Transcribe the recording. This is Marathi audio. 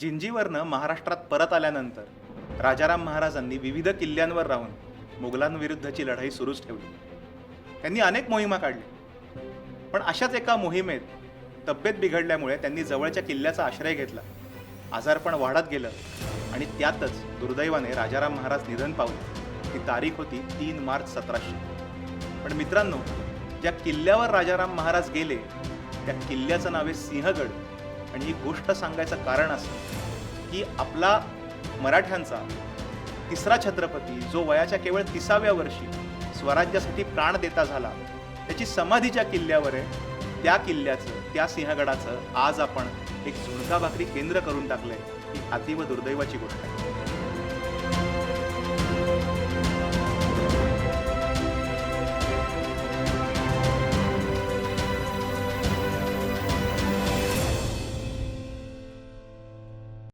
जिंजीवरनं महाराष्ट्रात परत आल्यानंतर राजाराम महाराजांनी विविध किल्ल्यांवर राहून मुघलांविरुद्धची लढाई सुरूच ठेवली. त्यांनी अनेक मोहिमा काढल्या. पण अशाच एका मोहिमेत तब्येत बिघडल्यामुळे त्यांनी जवळच्या किल्ल्याचा आश्रय घेतला. आजारपण वाढत गेलं आणि त्यातच दुर्दैवाने राजाराम महाराज निधन पावले. ती तारीख होती तीन मार्च सतराशे. पण मित्रांनो ज्या किल्ल्यावर राजाराम महाराज गेले त्या किल्ल्याचं नाव आहे सिंहगड. आणि ही गोष्ट सांगायचं कारण असं की आपला मराठ्यांचा तिसरा छत्रपती जो वयाच्या केवळ तिसाव्या वर्षी स्वराज्यासाठी प्राण देता झाला त्याची समाधी ज्या किल्ल्यावर आहे त्या किल्ल्याचं त्या सिंहगडाचं आज आपण एक झुणका भाकरी केंद्र करून टाकलंय ही अतीव दुर्दैवाची गोष्ट आहे.